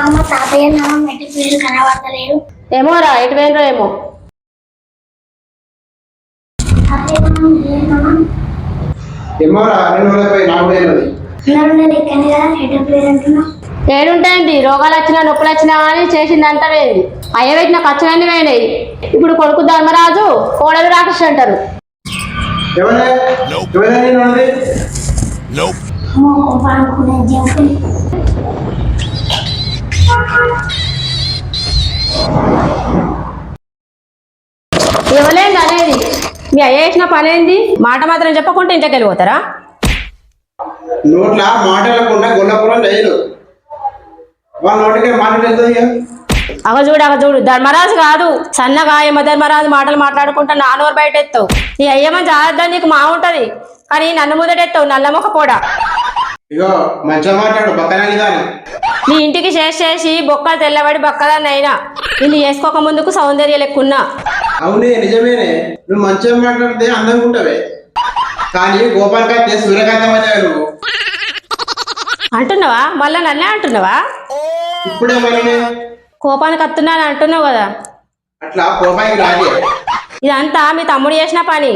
మామ తాతయ్య నాన్న మెట్టి పేరు కనబడతలేరు. ఏమో రా ఎటు పోయినరో ఏమో. రా రెండు నాకు ఏడుంటాయండి రోగాలు వచ్చినా నొప్పులు వచ్చినా అని చేసిందంతా వేది అయ్య పెట్టిన ఖర్చులన్నీ పోయినాయి. ఇప్పుడు కొడుకు ధర్మరాజు కోడలు రాక్షసు అంటారు. ఇవ్వలేదు అనేది? మీ అయ్య చేసిన పని ఏంది మాట మాత్రం చెప్పకుండా ఇంట్లోకి వెళ్ళిపోతారా నోట్ల మాటలకుండా గొల్లపురం లేదు వాళ్ళ నోటికి అగ చూడు అగ చూడు. ధర్మరాజు కాదు సన్నగా యమ ధర్మరాజు మాటలు మాట్లాడుకుంటా నానూరు బయట ఎత్తావు నీ అయ్యమ్మ జాగ్రత్త నీకు మా ఉంటది. కానీ నన్ను ముదటెత్తావు నల్లమొక పోడా. ఇగో మంచిగా మాట్లాడు పక్కన దాని నీ ఇంటికి చేసి చేసి బొక్కలు తెల్లబడి బక్కదాన్ని అయినా నిన్ను చేసుకోక ముందుకు సౌందర్య లెక్కున్నా. అవునే నిజమేనే. నువ్వు మంచిగా మాట్లాడితే అందంగా ఉంటావే కానీ గోపాల్ కత్తే సూర్యకాంతం అయ్యావు నువ్వు. అంటున్నావా? మళ్ళా నన్నే అంటున్నావా? ఇప్పుడే మరి కోపానికి వస్తున్నాను అంటున్నావు కదా. అట్లా కోపానికి రాలే ఇదంతా మీ తమ్ముడు చేసిన పని.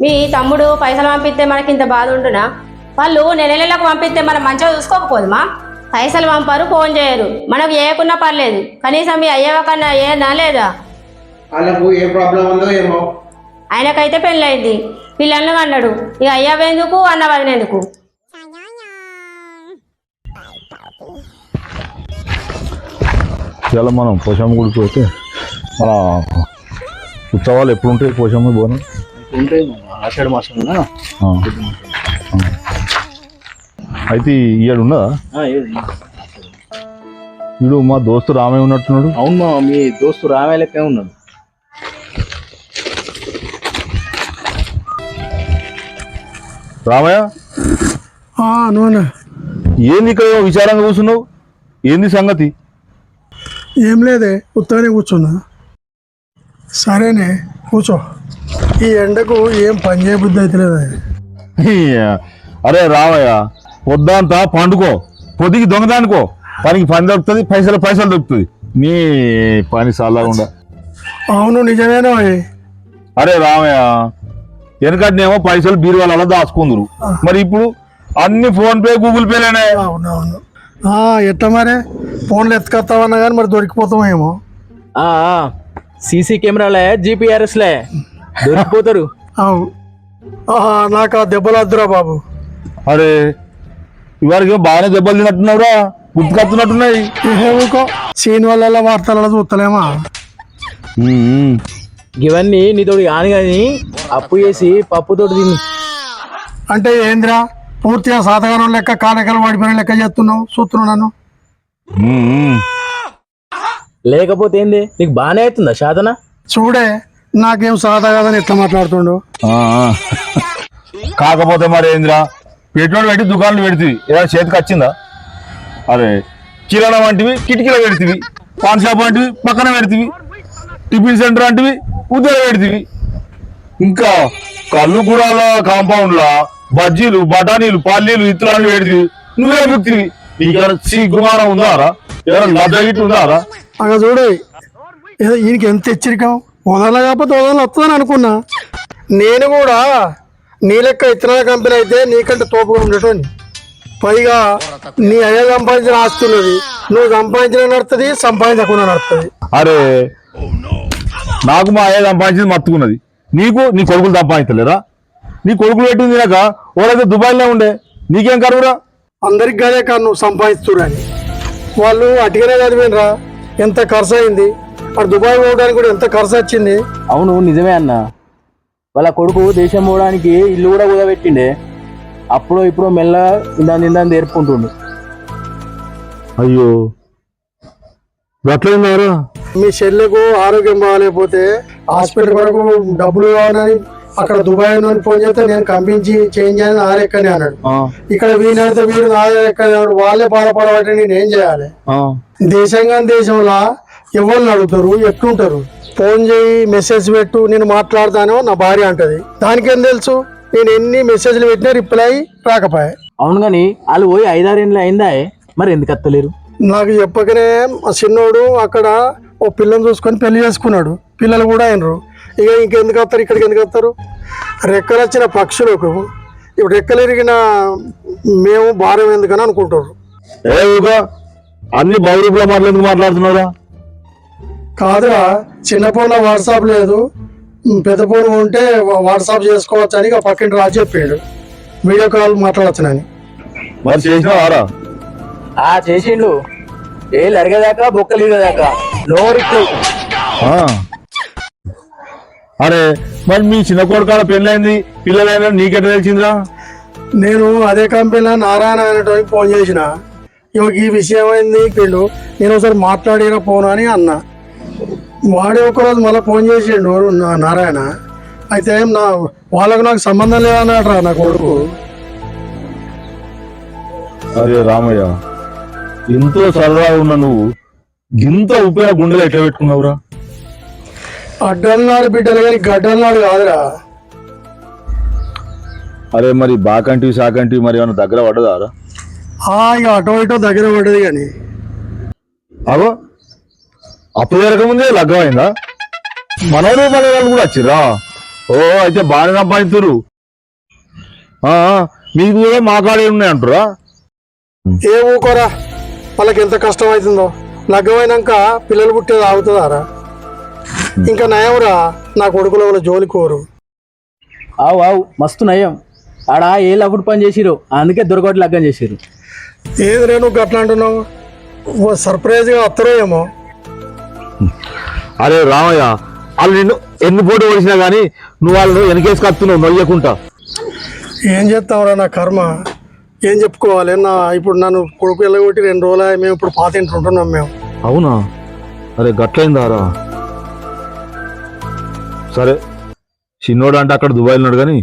మీ తమ్ముడు పైసలు పంపిస్తే మనకి ఇంత బాధ ఉండునా? వాళ్ళు నెల నెలకు పంపిస్తే మనం మంచిగా చూసుకోకపోదుమా? పైసలు పంపరు ఫోన్ చేయరు. మనకు ఏకున్నా పర్లేదు. కనీసం మీ అయ్యవ కన్నా ఏనా లేదా? వాళ్ళకు ఏ ప్రాబ్లం ఉందో ఏమో. ఆయనకైతే పెళ్ళయింది. పిల్లలను అన్నాడు ఇక అయ్యవెందుకు అన్న వదినేందుకు ఇలా మనం పోషమ్మ గుడికి పోతే మన ఉత్సవాలు ఎప్పుడు ఉంటాయి పోషమ్మ బోనం ఉంటాయి ఆషాఢ మాసంలో. ఆ. అయితే ఇయ్యాడు ఉన్నదా? వీడు మా దోస్తు రామే ఉన్నట్టున్నాడు. అవును మా మీ దోస్తు రామే లెక్క ఉన్నాడు. రామయ్య? నూనె ఏంది ఇక్కడ విచారంగా కూర్చున్నావు? ఏంది సంగతి? ఏం లేదే ఉత్తగానే కూర్చున్నా. సరేనే కూర్చో. ఈ ఎండకు ఏం పని చేయబుద్ధి అయితే లేదా అరే రామయ్య పొద్దంతా పండుకో. పొద్దుకి దొంగదానుకో. పనికి పని దొరుకుతుంది పైసలు పైసలు దొరుకుతుంది. నీ పని సల్లగుండ అవును నిజమేనో అరే రామయ్య వెనకటినేమో పైసలు బీరువాలలో దాచుకుందరు. మరి ఇప్పుడు అన్ని ఫోన్ పే గూగుల్ పేలేనే అవునవును. ఎట్లా మరే? ఫోన్లు ఎత్తుకొస్తామన్నా కానీ మరి దొరికిపోతామేమో. సీసీ కెమెరాలే జీపీఆర్ఎస్లే. దొరికిపోతారు. నాకు ఆ దెబ్బలు వద్దురా బాబు. అరే ఇవాళకి బాగానే దెబ్బలు తిన్నట్టున్నావురా గుర్తుకొస్తున్నట్టున్నాయి. ఏమోకో సీన్ వల్ల వార్తలలో చూస్తలేమా. ఇవన్నీ నీతోటి కాని కానీ అప్పు చేసి పప్పుతోటి తిని. అంటే ఏందిరా? పూర్తిగా సాతగానం లెక్క కానకలు పడిపోయిన లెక్క చేస్తున్నావు చూస్తున్నావు నన్ను? ఉమ్. లేకపోతే ఏంది? నీకు బాగానే అవుతుందా సాధన? చూడే నాకేం సాదా కాదని ఎట్లా మాట్లాడుతుండు. కాకపోతే మరి ఏందిరా? పెట్రోల్ పెట్టి దుకాణాలు పెడుతుంది. ఏదైనా చేతికి వచ్చిందా? అరే కిరాణా వంటివి కిటికీలో పెడుతుంది. పాన్ షాప్ వంటివి పక్కన పెడుతుంది. టిఫిన్ సెంటర్ వంటివి ఉద్యోగం పెడుతుంది. ఇంకా కళ్ళు కూడాల కాంపౌండ్లా బజ్జీలు బఠానీలు పల్లీలు ఇతరాలు పెడుతుంది. నువ్వే పెడుతుంది ఇంకా సిగ్గుమానం ఉందారా ఏదైనా లజ్జ గిట్టు ఉందారా అక్కడ చూడు ఈయనకి ఎంత హెచ్చరికం. వదల కాకపోతే వదల వస్తుందని అనుకున్నా. నేను కూడా నీ లెక్క ఇతర కంపెనీ అయితే నీకంటే తోపుగా ఉండేటోని పైగా నీ అయ్య సంపాదించిన ఆస్తి ఉన్నది. నువ్వు సంపాదించిన నడుతుంది సంపాదించకుండా నడుస్తుంది అరే నాకు మా అయ్య సంపాదించింది మత్తుకున్నది. నీకు నీ కొడుకులు సంపాదించలేరా? నీ కొడుకులు పెట్టింది తినక ఓడైతే దుబాయ్లో ఉండే. నీకేం కరువురా అందరికి గదే కాదు నువ్వు సంపాదిస్తురని వాళ్ళు అటుగానే చదివినరా ఎంత ఖర్చు అయింది అటు దుబాయ్ పోవడానికి కూడా ఎంత ఖర్చు వచ్చింది అవును నిజమే అన్న. వాళ్ళ కొడుకు దేశం పోవడానికి ఇల్లు కూడా కుదబెట్టిండే అప్పుడు ఇప్పుడు మెల్ల ఇందాన్ని ఇందాన్ని నేర్పుకుంటుండు. అయ్యో. గట్లయినారా మీ చెల్లెకు ఆరోగ్యం బాగాలేకపోతే హాస్పిటల్ వరకు డబ్బులు కావాలని అక్కడ దుబాయ్ నుండి ఫోన్ చేస్తే నేను కంపించి చేంజ్ అని నా లెక్కనే అన్నాడు. ఇక్కడ వీలైతే వీడు నా లెక్కనే అన్నాడు. వాళ్ళే బాధపడబట్టి నేను ఏం చేయాలి? దేశంగా దేశంలో ఎవరిని అడుగుతారు? ఎట్లుంటారు? ఫోన్ చేయి మెసేజ్ పెట్టు నేను మాట్లాడతాను నా భార్య అంటది. దానికేం తెలుసు? నేను ఎన్ని మెసేజ్లు పెట్టినా రిప్లై రాకపోయా. అవును కానీ వాళ్ళు పోయి ఐదారేళ్ళు అయిందా మరి ఎందుకు అత్తలేరు? నాకు చెప్పకనే మా చిన్నోడు అక్కడ ఓ పిల్లని చూసుకొని పెళ్ళి చేసుకున్నాడు. పిల్లలు కూడా అయినరు. ఇక ఇంకెందుకు వస్తారు ఇక్కడికి ఎందుకు వస్తారు రెక్కలు వచ్చిన పక్షులకు ఇప్పుడు రెక్కలు ఇరిగిన మేము భారం ఎందుకని అనుకుంటారు ఏ అన్ని బౌరూపులో మాట్లాడుతున్నారా కాదురా చిన్న ఫోన్లో వాట్సాప్ లేదు. పెద్ద ఫోన్ ఉంటే వాట్సాప్ చేసుకోవచ్చు అని ఇక పక్కింటి రాజు చెప్పాడు. వీడియో కాల్ మాట్లాడవచ్చునని మరి చేసినావారా ఆ చేసిండు. ఏళ్ళు అడిగేదాకా బొక్కలు ఇరగదాకా నోరిట్టు ఆ. అరే మరి మీ చిన్న కొడుకాల పెళ్ళైంది పిల్లలైనా నీకెట్లా తెలిసిందిరా? నేను అదే కంపెనీలో నారాయణ అనేటువంటి ఫోన్ చేసిన. ఇವಾಗ ఈ విషయం అయింది వీళ్ళు? నేను ఒకసారి మాట్లాడిన ఫోన్ అని అన్న. వాడే ఒకరోజు మళ్ళీ ఫోన్ చేసిండు నా- నారాయణ. అయితే నా వాళ్ళకు నాకు సంబంధం లేదన్నాడు రా నా కొడుకు. అరే రామయ్య ఎంతో సరదాగా ఉన్న నువ్వు ఇంత ఉపయోగ గుండెలు ఎట్లా పెట్టుకున్నావురా? అడ్డన్నాడు బిడ్డలు కానీ గడ్డన్నాడు కాదురా. అరే మరి బాకంటివి సాకంటివి మరి ఏమైనా దగ్గర పడ్డదారా? ఆ ఇక అటో ఇటో దగ్గర పడ్డది కానీ. అవో అప్పు జరగకముందే లగ్గమైందా? మనోడు మన వాళ్ళు కూడా వచ్చిర్రా? ఓ అయితే బాగానే సంపాదిస్తురు ఆ, మీకు కూడా మా కాడే ఉన్నాయి అంటారా ఏ ఊకోరా? వాళ్ళకి ఎంత కష్టం అవుతుందో లగ్గమైనాక పిల్లలు పుట్టేది ఆగుతుందారా? ఇంకా నయంరా నా కొడుకుల వాళ్ళ జోలి కోరు. ఆవు ఆవు మస్తు నయం. ఆడ ఏ లగుడు పని చేసిరు అందుకే దొరకటి లగ్గం చేసిరు ఏది నేను గట్లా అంటున్నావు? ఓ సర్ప్రైజ్గా వస్తారో ఏమో. అరే రామయ్య వాళ్ళు నిన్ను ఎన్ని పోటీ ఓడిసినా కానీ నువ్వు వాళ్ళు వెనకేసుకొస్తున్నావు నొయ్యకుంటా ఏం చేస్తావురా నా కర్మ? ఏం చెప్పుకోవాలి? నా ఇప్పుడు నన్ను కొడుకు వెళ్ళగొట్టి రెండు రోజులు మేము ఇప్పుడు పాత ఇంట్లో ఉంటున్నాం మేము. అవునా? అరే గట్లయిందారా సరే చిన్నోడు అంటే అక్కడ దుబాయ్ ఉన్నాడు కానీ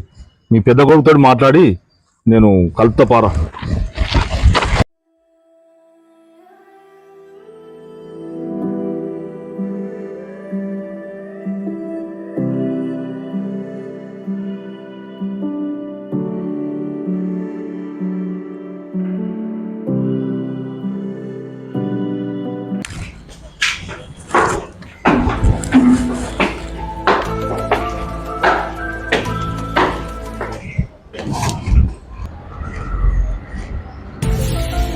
మీ పెద్ద కొడుకుతో మాట్లాడి నేను కలుపుతా పారా.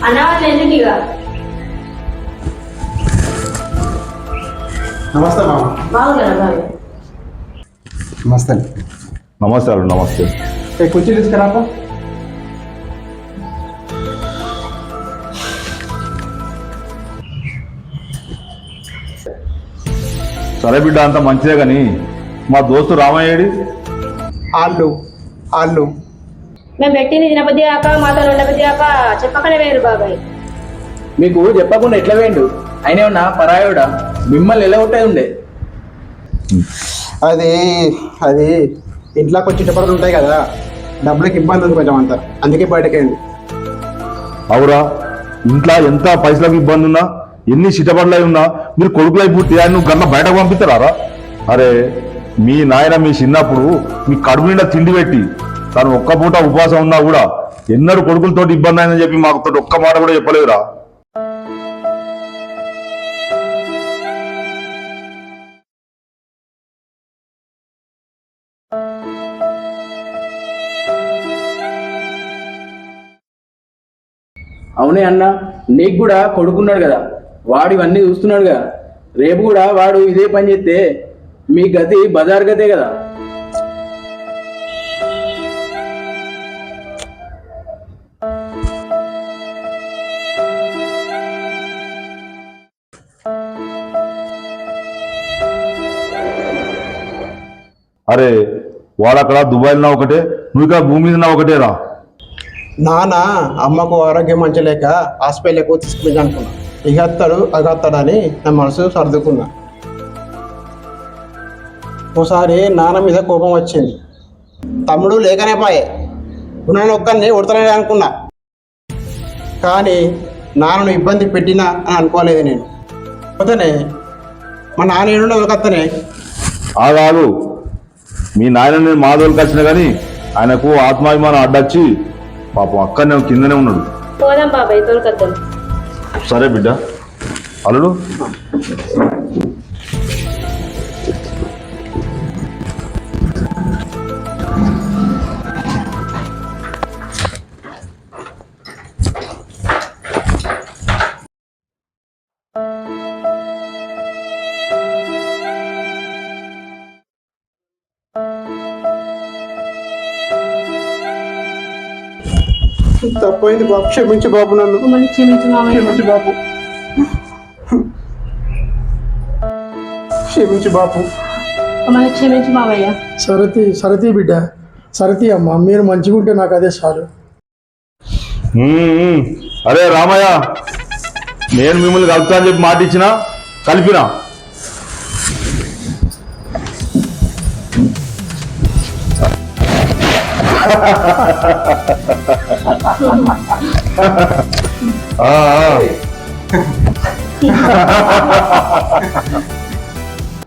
అన్న వాళ్ళు ఎందుకు ఇక నమస్తే మామ. బాగున్నారా బాగా నమస్తే. నమస్తే నమస్తే. ఏ కుర్చీ తీసుకురాపా? సరే బిడ్డ అంత మంచిదే కానీ మా దోస్తు రామయ్యేడి ఆళ్ళు ఆళ్ళు మేము పెట్టింది తినబుద్ధి కాక మాతో ఉండబుద్ధి కాక చెప్పకనే వేరు బాబాయ్. మీకు చెప్పకుండా ఎట్లా వేయండు? అయినా ఉన్నా పరాయోడా? మిమ్మల్ని ఎలా ఉంటాయి ఉండే? అది అది ఇంట్లో కొంచెం చిట్టపడలు ఉంటాయి కదా డబ్బులకి ఇబ్బంది ఉంది కొంచెం అంత. అందుకే బయటకేయండి. అవురా ఇంట్లో ఎంత పైసలకు ఇబ్బంది ఉన్నా ఎన్ని చిటపడలై ఉన్నా మీరు కొడుకులై ఆయన నువ్వు గన్న బయటకు పంపిస్తారా అరే మీ నాయన మీ చిన్నప్పుడు మీ కడుపు నిండా తిండి పెట్టి తను ఒక్క పూట ఉపవాసం ఉన్నా కూడా ఎన్నడూ కొడుకులతోటి ఇబ్బంది అయిందని చెప్పి మాకు తోటి ఒక్క మాట కూడా చెప్పలేదురా. అవునే అన్న నీకు కూడా కొడుకున్నాడు కదా వాడు ఇవన్నీ కదా రేపు కూడా వాడు ఇదే పని చేస్తే మీ గతి బజార్ గతే కదా. అరే వాడు అక్కడ దుబాయ్లో ఒకటే? నువ్వు ఇక్కడ భూమి మీద నా ఒకటేరా? నాన్న అమ్మకు ఆరోగ్యం మంచి లేక హాస్పిటల్ ఎక్కువ తీసుకుని అనుకున్నా. ఇక వస్తాడు అగస్తాడని నా మనసు సర్దుకున్నా. ఒకసారి నాన్న మీద కోపం వచ్చింది. తమ్ముడు లేకనే పాయే. ఉన్నాను ఒక్కరిని ఉడతలే అనుకున్నా. కానీ నాన్నను ఇబ్బంది పెట్టినా అని అనుకోలేదు నేను. పోతేనే మా నాన్న ఏడుండే ఒకత్తనే ఆగాదు మీ నాయన నేను మాధవులకు వచ్చిన కానీ ఆయనకు ఆత్మాభిమానం అడ్డొచ్చి పాపం అక్కడనే కిందనే ఉన్నాడు. పోదాం బాబాయ్ తోలుకొద్దాం సరే బిడ్డ. అల్లుడు. తప్పైంది బాబు. క్షమించు బాబు నన్ను. క్షమించు క్షమించు బాబు. క్షమించు బాబు. క్షమించు మామయ్య. సరతి సరతి బిడ్డ. సరతి అమ్మ మీరు మంచిగా ఉంటే నాకు అదే చాలు. అరే రామయ్య నేను మిమ్మల్ని కలుపుతా అని చెప్పి మాట ఇచ్చిన కలిపినా? ఆ, ఆ.